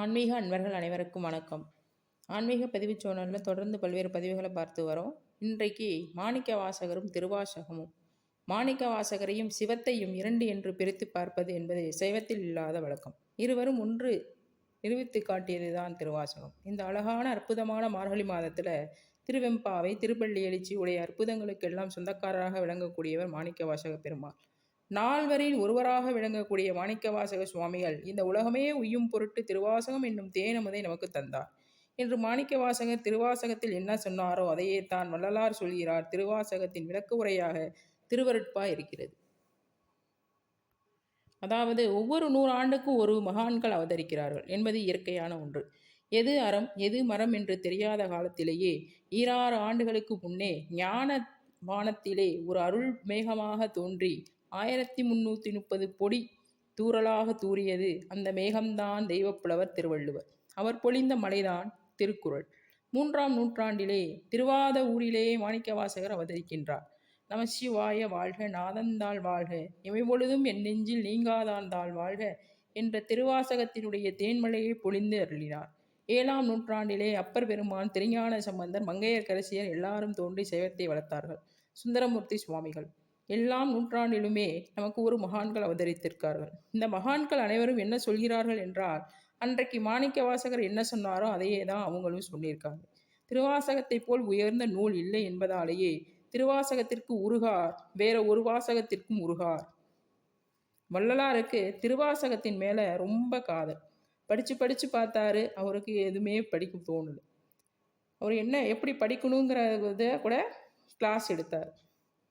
ஆன்மீக அன்பர்கள் அனைவருக்கும் வணக்கம். ஆன்மீக பதிவு சேனலில் தொடர்ந்து பல்வேறு பதிவுகளை பார்த்து வரோம். இன்றைக்கு மாணிக்க வாசகரும் திருவாசகமும். மாணிக்க வாசகரையும் சிவத்தையும் இரண்டு என்று பிரித்து பார்ப்பது என்பது சைவத்தில் இல்லாத வழக்கம். இருவரும் ஒன்று நிரூபித்து காட்டியது தான் திருவாசகம். இந்த அழகான அற்புதமான மார்கழி மாதத்தில் திருவெம்பாவை திருப்பள்ளி எழுச்சி உடைய அற்புதங்களுக்கெல்லாம் சொந்தக்காரராக விளங்கக்கூடியவர் மாணிக்க வாசக பெருமாள். நால்வரில் ஒருவராக விளங்கக்கூடிய மாணிக்கவாசக சுவாமிகள் இந்த உலகமே உய்யும் பொருட்டு திருவாசகம் என்னும் தேனமுதை நமக்கு தந்தார். என்று மாணிக்கவாசகர் திருவாசகத்தில் என்ன சொன்னாரோ அதையே தான் வள்ளலார் சொல்கிறார். திருவாசகத்தின் விளக்க உரையாக திருவருட்பா இருக்கிறது. அதாவது ஒவ்வொரு நூறாண்டுக்கும் ஒரு மகான்கள் அவதரிக்கிறார்கள் என்பது இயற்கையான ஒன்று. எது அறம் எது மரம் என்று தெரியாத காலத்திலேயே ஈராறு ஆண்டுகளுக்கு முன்னே ஞான வானத்திலே ஒரு அருள் மேகமாக தோன்றி ஆயிரத்தி முன்னூற்றி முப்பது பொடி தூறலாக தூறியது அந்த மேகம்தான் தெய்வப்புலவர் திருவள்ளுவர். அவர் பொழிந்த மலைதான் திருக்குறள். மூன்றாம் நூற்றாண்டிலே திருவாத ஊரிலே மாணிக்கவாசகர் அவதரிக்கின்றார். நம சிவாய வாழ்க நாதந்தாள் வாழ்க இமைபொழுதும் என் நெஞ்சில் நீங்காதாந்தாள் வாழ்க என்ற திருவாசகத்தினுடைய தேன்மலையை பொழிந்து அருளினார். ஏழாம் நூற்றாண்டிலே அப்பர் பெருமான் திருஞான சம்பந்தர் மங்கையர்கரசியர் எல்லாரும் தோன்றி சைவத்தை வளர்த்தார்கள். சுந்தரமூர்த்தி சுவாமிகள். எல்லாம் நூற்றாண்டிலுமே நமக்கு ஒரு மகான்கள் அவதரித்திருக்கார்கள். இந்த மகான்கள் அனைவரும் என்ன சொல்கிறார்கள் என்றால் அன்றைக்கு மாணிக்க வாசகர் என்ன சொன்னாரோ அதையே தான் அவங்களும் சொல்லியிருக்காங்க. திருவாசகத்தை போல் உயர்ந்த நூல் இல்லை என்பதாலேயே திருவாசகத்திற்கு உருகார் வேற ஒரு வாசகத்திற்கும் உருகார். வள்ளலாருக்கு திருவாசகத்தின் மேலே ரொம்ப காதல். படித்து படித்து பார்த்தாரு அவருக்கு எதுவுமே படிக்க தோணுது அவர் என்ன எப்படி படிக்கணுங்கிறத கூட கிளாஸ் எடுத்தார்.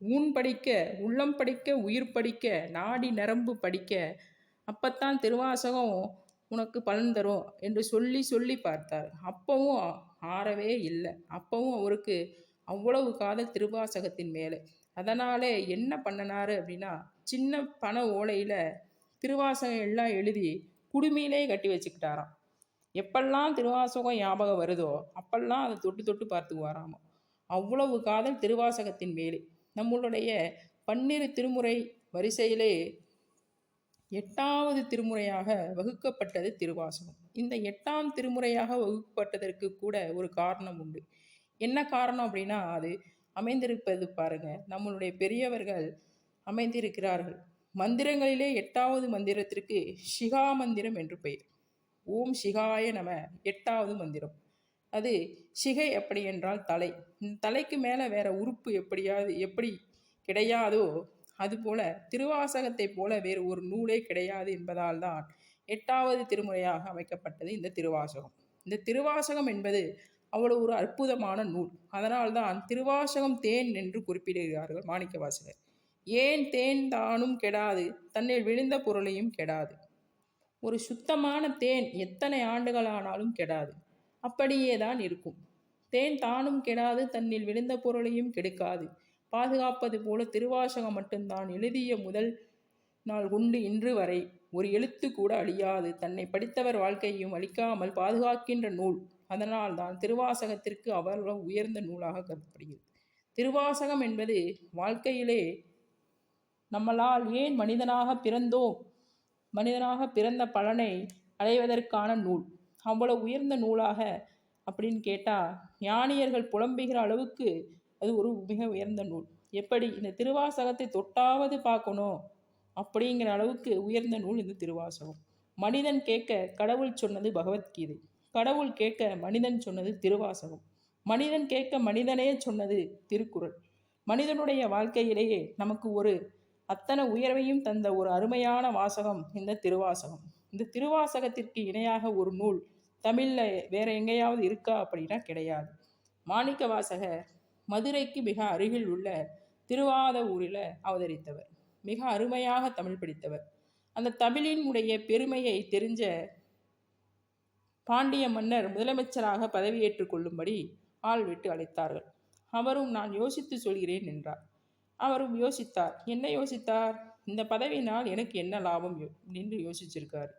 ஊன் படிக்க உள்ளம் படிக்க உயிர் படிக்க நாடி நரம்பு படிக்க அப்பத்தான் திருவாசகம் உனக்கு பலன் தரும் என்று சொல்லி சொல்லி பார்த்தார். அப்பவும் ஆறவே இல்லை. அப்பவும் அவருக்கு அவ்வளவு காதல் திருவாசகத்தின் மேலே. அதனாலே என்ன பண்ணினாரு அப்படின்னா சின்ன பண ஓலையில் திருவாசகம் எல்லாம் எழுதி குடுமையிலே கட்டி வச்சுக்கிட்டாராம். எப்பெல்லாம் திருவாசகம் ஞாபகம் வருதோ அப்பெல்லாம் அதை தொட்டு தொட்டு பார்த்துக்குவாராமா அவ்வளவு காதல் திருவாசகத்தின் மேலே. நம்மளுடைய பன்னிரு திருமுறை வரிசையிலே எட்டாவது திருமுறையாக வகுக்கப்பட்டது திருவாசகம். இந்த எட்டாம் திருமுறையாக வகுக்கப்பட்டதற்கு கூட ஒரு காரணம் உண்டு. என்ன காரணம் அப்படின்னா அது அமைந்திருப்பது பாருங்க. நம்மளுடைய பெரியவர்கள் அமைந்திருக்கிறார்கள். மந்திரங்களிலே எட்டாவது மந்திரத்திற்கு சிகா மந்திரம் என்று பெயர். ஓம் சிகாய நம எட்டாவது மந்திரம். அது சிகை எப்படி என்றால் தலை. தலைக்கு மேலே வேற உறுப்பு எப்படியாவது எப்படி கிடையாதோ அதுபோல திருவாசகத்தை போல வேறு ஒரு நூலே கிடையாது என்பதால் தான் எட்டாவது திருமுறையாக அமைக்கப்பட்டது இந்த திருவாசகம். இந்த திருவாசகம் என்பது அவ்வளவு ஒரு அற்புதமான நூல். அதனால்தான் திருவாசகம் தேன் என்று குறிப்பிடுகிறார்கள் மாணிக்கவாசகர். ஏன் தேன் தானும் கெடாது தன்னில் விழுந்த பொருளையும் கெடாது. ஒரு சுத்தமான தேன் எத்தனை ஆண்டுகளானாலும் கெடாது. அப்படியே தான் இருக்கும். தேன் தானும் கெடாது தன்னில் விழுந்த பொருளையும் கெடுக்காது. பாதுகாப்பது போல திருவாசகம் மட்டும்தான் எழுதிய முதல் நாள் உண்டு இன்று வரை. ஒரு எழுத்து கூட அழியாது. தன்னை படித்தவர் வாழ்க்கையையும் அழிக்காமல் பாதுகாக்கின்ற நூல். அதனால் தான் திருவாசகத்திற்கு அவ்வளவு உயர்ந்த நூலாக கருதப்படுகிறது. திருவாசகம் என்பது வாழ்க்கையிலே நம்மளால் ஏன் மனிதனாக பிறந்தோம்? மனிதனாக பிறந்த பலனை அடைவதற்கான நூல். அவ்வளோ உயர்ந்த நூலாக? அப்படின்னு கேட்டால் ஞானியர்கள் புலம்புகிற அளவுக்கு அது ஒரு மிக உயர்ந்த நூல். எப்படி இந்த திருவாசகத்தை தொட்டாவது பார்க்கணும்? அப்படிங்கிற அளவுக்கு உயர்ந்த நூல் இந்த திருவாசகம். மனிதன் கேட்க கடவுள் சொன்னது பகவத்கீதை. கடவுள் கேட்க மனிதன் சொன்னது திருவாசகம். மனிதன் கேட்க மனிதனே சொன்னது திருக்குறள். மனிதனுடைய வாழ்க்கையிலேயே நமக்கு ஒரு அத்தனை உயர்வையும் தந்த ஒரு அருமையான வாசகம் இந்த திருவாசகம். இந்த திருவாசகத்திற்கு இணையாக ஒரு நூல் தமிழில் வேற எங்கேயாவது இருக்கா அப்படின்னா கிடையாது. மாணிக்க வாசகர் மதுரைக்கு மிக அருகில் உள்ள திருவாத ஊரில் அவதரித்தவர். மிக அருமையாக தமிழ் படித்தவர். அந்த தமிழின் உடைய பெருமையை தெரிஞ்ச பாண்டிய மன்னர் முதலமைச்சராக பதவியேற்றுக் கொள்ளும்படி ஆள் விட்டு அழைத்தார்கள். அவரும் நான் யோசித்து சொல்கிறேன் என்றார். அவரும் யோசித்தார் என்ன யோசித்தார்? இந்த பதவியினால் எனக்கு என்ன லாபம்? அப்படின்னு யோசிச்சிருக்காரு.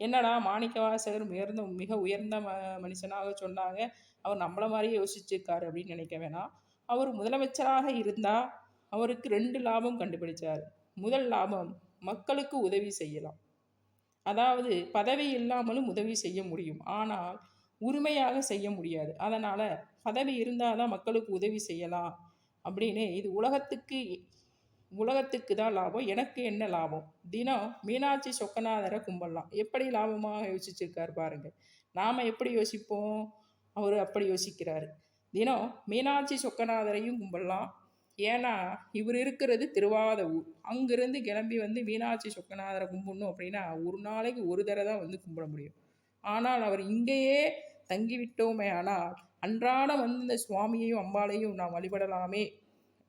என்னடா மாணிக்கவாசகர் உயர்ந்த மிக உயர்ந்த ம மனுஷனாக சொன்னாங்க. அவர் நம்மளை மாதிரியே யோசிச்சிருக்காரு அப்படின்னு நினைக்க வேணாம். அவர் முதலமைச்சராக இருந்தால் அவருக்கு ரெண்டு லாபம் கண்டுபிடிச்சார். முதல் லாபம் மக்களுக்கு உதவி செய்யலாம். அதாவது பதவி இல்லாமலும் உதவி செய்ய முடியும். ஆனால் உரிமையாக செய்ய முடியாது. அதனால் பதவி இருந்தால் தான் மக்களுக்கு உதவி செய்யலாம். அப்படின்னு இது உலகத்துக்கு உலகத்துக்கு தான் லாபம் எனக்கு என்ன லாபம்? தினம் மீனாட்சி சொக்கநாதரை கும்பிடலாம். எப்படி லாபமாக யோசிச்சிருக்காரு பாருங்கள் நாம் எப்படி யோசிப்போம்? அவர் அப்படி யோசிக்கிறாரு. தினம் மீனாட்சி சொக்கநாதரையும் கும்பிடலாம். ஏன்னா இவர் இருக்கிறது திருவாத ஊர். அங்கிருந்து கிளம்பி வந்து மீனாட்சி சொக்கநாதரை கும்பிடணும் அப்படின்னா ஒரு நாளைக்கு ஒரு தடவை தான் வந்து கும்பிட முடியும். ஆனால் அவர் இங்கேயே தங்கிவிட்டோமே ஆனால் அன்றாடம் வந்து இந்த சுவாமியையும் அம்பாளையும் நாம் வழிபடலாமே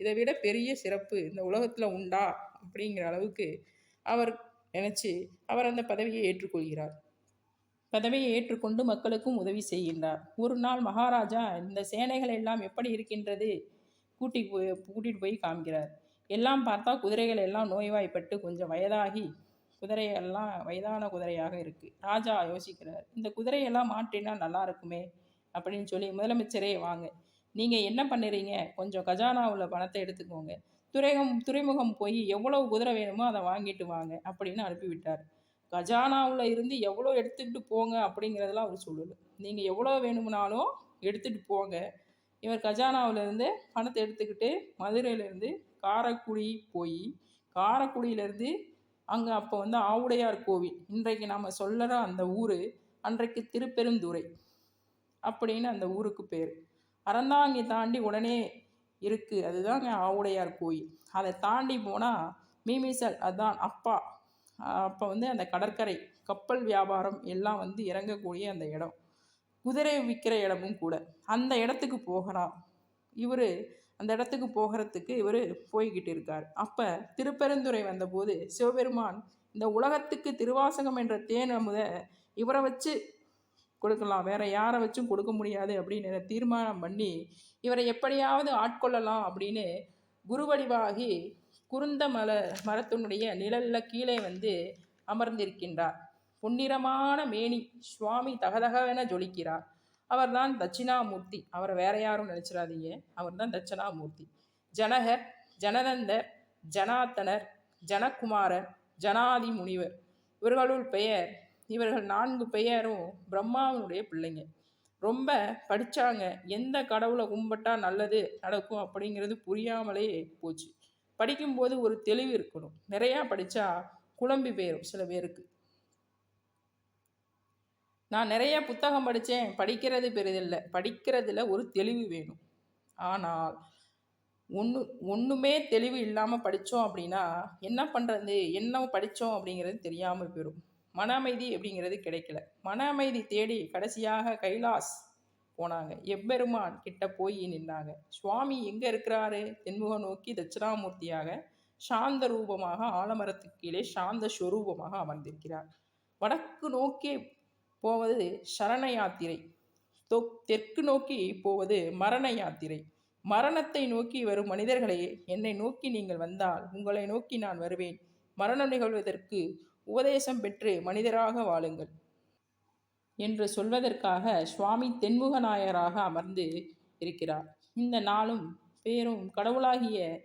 இதை விட பெரிய சிறப்பு இந்த உலகத்தில் உண்டா அப்படிங்கிற அளவுக்கு அவர் நினச்சி அவர் அந்த பதவியை ஏற்றுக்கொள்கிறார். பதவியை ஏற்றுக்கொண்டு மக்களுக்கும் உதவி செய்கின்றார். ஒரு நாள் மகாராஜா இந்த சேனைகள் எல்லாம் எப்படி இருக்கின்றது கூட்டி போய் கூட்டிகிட்டு போய் காமிக்கிறார் எல்லாம் பார்த்தா குதிரைகள் எல்லாம் நோய்வாய்ப்பட்டு கொஞ்சம் வயதாகி குதிரையெல்லாம் வயதான குதிரையாக இருக்குது ராஜா யோசிக்கிறார் இந்த குதிரையெல்லாம் மாற்றினா நல்லா இருக்குமே அப்படின்னு சொல்லி முதலமைச்சரே வாங்க. நீங்கள் என்ன பண்ணுறீங்க? கொஞ்சம் கஜானாவில் பணத்தை எடுத்துக்கோங்க. துறைமுகம் துறைமுகம் போய் எவ்வளவு குதிரை வேணுமோ அதை வாங்கிட்டு வாங்க அப்படின்னு அனுப்பிவிட்டார். கஜானாவில் இருந்து எவ்வளோ எடுத்துக்கிட்டு போங்க அப்படிங்கிறதெல்லாம் அவர் சொல்லலை. நீங்கள் எவ்வளோ வேணும்னாலும் எடுத்துகிட்டு போங்க. இவர் கஜானாவிலேருந்து பணத்தை எடுத்துக்கிட்டு மதுரையிலேருந்து காரைக்குடி போய் காரைக்குடியிலேருந்து அங்கே அப்போ வந்து ஆவுடையார் கோவில். இன்றைக்கு நாம் சொல்லுற அந்த ஊர் அன்றைக்கு திருப்பெருந்துறை அப்படின்னு அந்த ஊருக்கு பேர். அறந்தாங்கி தாண்டி உடனே இருக்குது அதுதாங்க ஆவுடையார் கோயில். அதை தாண்டி போனால் மீமிசல் அதுதான் அப்பா. அப்போ வந்து அந்த கடற்கரை கப்பல் வியாபாரம் எல்லாம் வந்து இறங்கக்கூடிய அந்த இடம். குதிரை விற்கிற இடமும் கூட. அந்த இடத்துக்கு போகிறான் இவர் அந்த இடத்துக்கு போகிறதுக்கு இவர் போய்கிட்டு இருக்கார். அப்போ திருப்பெருந்துறை வந்தபோது சிவபெருமான் இந்த உலகத்துக்கு திருவாசகம் என்ற தேன் அமுத இவரை வச்சு கொடுக்கலாம். வேற யாரை வச்சும் கொடுக்க முடியாது அப்படின்னு தீர்மானம் பண்ணி இவரை எப்படியாவது ஆட்கொள்ளலாம் அப்படின்னு குருவடிவாகி குருந்த மல மரத்தினுடைய நிழலில் கீழே வந்து அமர்ந்திருக்கின்றார். பொன்னிறமான மேனி சுவாமி தகதகவென ஜொலிக்கிறார். அவர்தான் தட்சிணாமூர்த்தி. அவரை வேற யாரும் நினச்சிடாதீங்க அவர் தான் தட்சிணாமூர்த்தி. ஜனகர் ஜனநந்தர் ஜனாத்தனர் ஜனகுமாரர் ஜனாதி முனிவர் இவர்களுள் பெயர் இவர்கள் நான்கு பெயரும் பிரம்மாவனுடைய பிள்ளைங்க. ரொம்ப படித்தாங்க எந்த கடவுளை கும்பிட்டா நல்லது நடக்கும் அப்படிங்கிறது புரியாமலே போச்சு. படிக்கும்போது ஒரு தெளிவு இருக்கணும். நிறையா படித்தா குழம்பி போயிடும் சில பேருக்கு. நான் நிறைய புத்தகம் படித்தேன் படிக்கிறது பெரிதில்லை. படிக்கிறதுல ஒரு தெளிவு வேணும். ஆனால் ஒன்று ஒன்றுமே தெளிவு இல்லாமல் படித்தோம் அப்படின்னா என்ன பண்ணுறது என்ன படித்தோம் அப்படிங்கிறது தெரியாமல் போயிடும் மன அமைதி அப்படிங்கிறது கிடைக்கல. மன அமைதி தேடி கடைசியாக கைலாஸ் போனாங்க. எவ்வெருமான் கிட்ட போய் நின்றாங்க சுவாமி எங்கே இருக்கிறாரு? தென்முகம் நோக்கி தட்சிணாமூர்த்தியாக சாந்த ரூபமாக ஆலமரத்துக்கு கீழே சாந்த ஸ்வரூபமாக அமர்ந்திருக்கிறார். வடக்கு நோக்கி போவது சரண யாத்திரை. தெற்கு நோக்கி போவது மரண யாத்திரை. மரணத்தை நோக்கி வரும் மனிதர்களே என்னை நோக்கி நீங்கள் வந்தால் உங்களை நோக்கி நான் வருவேன். மரணம் நிகழ்வதற்கு உபதேசம் பெற்று மனிதராக வாழுங்கள். என்று சொல்வதற்காக சுவாமி தென்முக நாயராக அமர்ந்து இருக்கிறார். இந்த நாளும் பேரும் கடவுளாகிய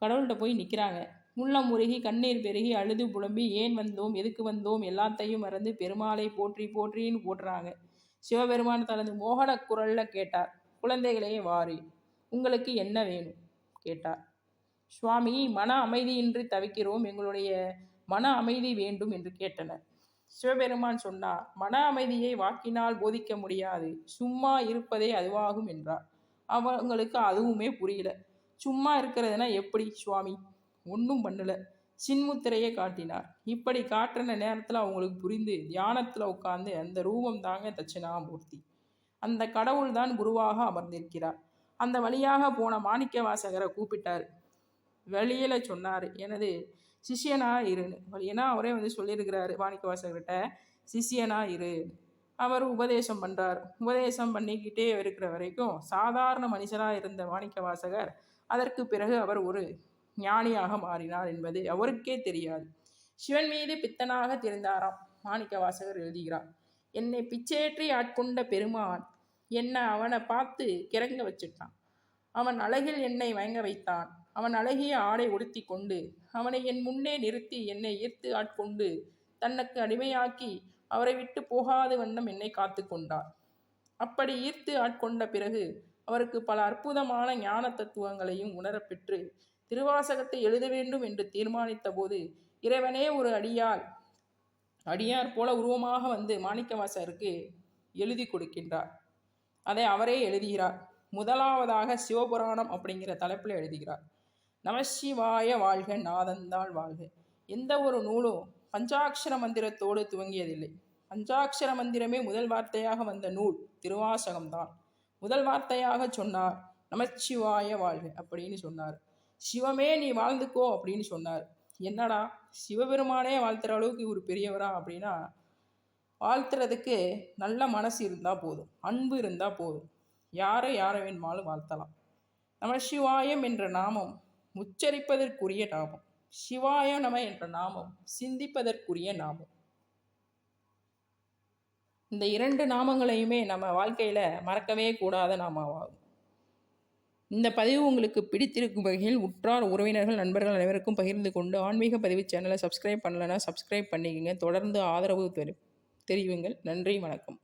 கடவுள்கிட்ட போய் நிற்கிறாங்க உள்ளம் முருகி கண்ணீர் பெருகி அழுது புலம்பி ஏன் வந்தோம்? எதுக்கு வந்தோம்? எல்லாத்தையும் மறந்து பெருமாளை போற்றி போற்றின்னு போட்டுறாங்க. சிவபெருமான் தனது மோகன குரல்ல கேட்டார். குழந்தைகளே வாரி உங்களுக்கு என்ன வேணும்? கேட்டார். சுவாமி மன அமைதியின்றி தவிக்கிறோம். எங்களுடைய மன அமைதி வேண்டும் என்று கேட்டனர். சிவபெருமான் சொன்னார் மன அமைதியை வாக்கினால் போதிக்க முடியாது. சும்மா இருப்பதே அதுவாகும் என்றார். அவங்களுக்கு அதுவுமே புரியல. சும்மா இருக்கிறதுனா எப்படி சுவாமி? ஒன்றும் பண்ணல. சின்முத்திரையை காட்டினார். இப்படி காட்டின நேரத்தில் அவங்களுக்கு புரிந்து தியானத்தில் உட்காந்து அந்த ரூபம் தாங்க தட்சிணாமூர்த்தி. அந்த கடவுள் தான் குருவாக அமர்ந்திருக்கிறார். அந்த வழியாக போன மாணிக்க வாசகரை கூப்பிட்டார். வெளியில் சொன்னார் எனது சிஷியனா இருன்னு ஏன்னா அவரே வந்து சொல்லியிருக்கிறாரு வாணிக்கவாசகர்கிட்ட சிஷியனா இரு. அவர் உபதேசம் பண்ணுறார் உபதேசம் பண்ணிக்கிட்டே இருக்கிற வரைக்கும் சாதாரண மனுஷனாக இருந்த மாணிக்க வாசகர் அதற்கு பிறகு அவர் ஒரு ஞானியாக மாறினார் என்பது அவருக்கே தெரியாது. சிவன் மீது பித்தனாக தெரிந்தாராம் மாணிக்க வாசகர் எழுதுகிறார். என்னை பிச்சேற்றி ஆட்கொண்ட பெருமான் என்னை அவனை பார்த்து கிறங்க வச்சுட்டான். அவன் அழகில் என்னை வயங்க வைத்தான். அவன் அழகிய ஆடை உடுத்தி கொண்டு அவனை என் முன்னே நிறுத்தி என்னை ஈர்த்து ஆட்கொண்டு தன்னுக்கு அடிமையாக்கி அவரை விட்டு போகாத வண்ணம் என்னை காத்து கொண்டார். அப்படி ஈர்த்து ஆட்கொண்ட பிறகு அவருக்கு பல அற்புதமான ஞான தத்துவங்களையும் உணரப்பெற்று திருவாசகத்தை எழுத வேண்டும் என்று தீர்மானித்த போது இறைவனே ஒரு அடியால் அடியார் போல உருவமாக வந்து மாணிக்கவாசருக்கு எழுதி கொடுக்கின்றார். அதை அவரே எழுதுகிறார். முதலாவதாக சிவபுராணம் அப்படிங்கிற தலைப்பில் எழுதுகிறார். நமசிவாய வாழ்க நாதந்தாள் வாழ்க. எந்த ஒரு நூலும் பஞ்சாட்சர மந்திரத்தோடு துவங்கியதில்லை. பஞ்சாட்சர மந்திரமே முதல் வார்த்தையாக வந்த நூல் திருவாசகம்தான். முதல் வார்த்தையாக சொன்னார் நமச்சிவாய வாழ்க அப்படின்னு சொன்னார். சிவமே நீ வாழ்ந்துக்கோ அப்படின்னு சொன்னார். என்னடா சிவபெருமானே வாழ்த்துற அளவுக்கு இவர் பெரியவரா அப்படின்னா வாழ்த்துறதுக்கு நல்ல மனசு இருந்தால் போதும் அன்பு இருந்தால் போதும். யாரை யாரை வேணுமாலும் வாழ்த்தலாம். நமசிவாயம் என்ற நாமம் உச்சரிப்பதற்குரிய நாமம். சிவாய நம என்ற நாமம் சிந்திப்பதற்குரிய நாமம். இந்த இரண்டு நாமங்களையுமே நம்ம வாழ்க்கையில் மறக்கவே கூடாத நாமாவாகும். இந்த பதிவு உங்களுக்கு பிடித்திருக்கும் வகையில் உற்றார் உறவினர்கள் நண்பர்கள் அனைவருக்கும் பகிர்ந்து கொண்டு ஆன்மீக பதிவு சேனலை சப்ஸ்கிரைப் பண்ணலைன்னா சப்ஸ்கிரைப் பண்ணிக்கங்க. தொடர்ந்து ஆதரவு தெரி தெரிவிங்கள். நன்றி வணக்கம்.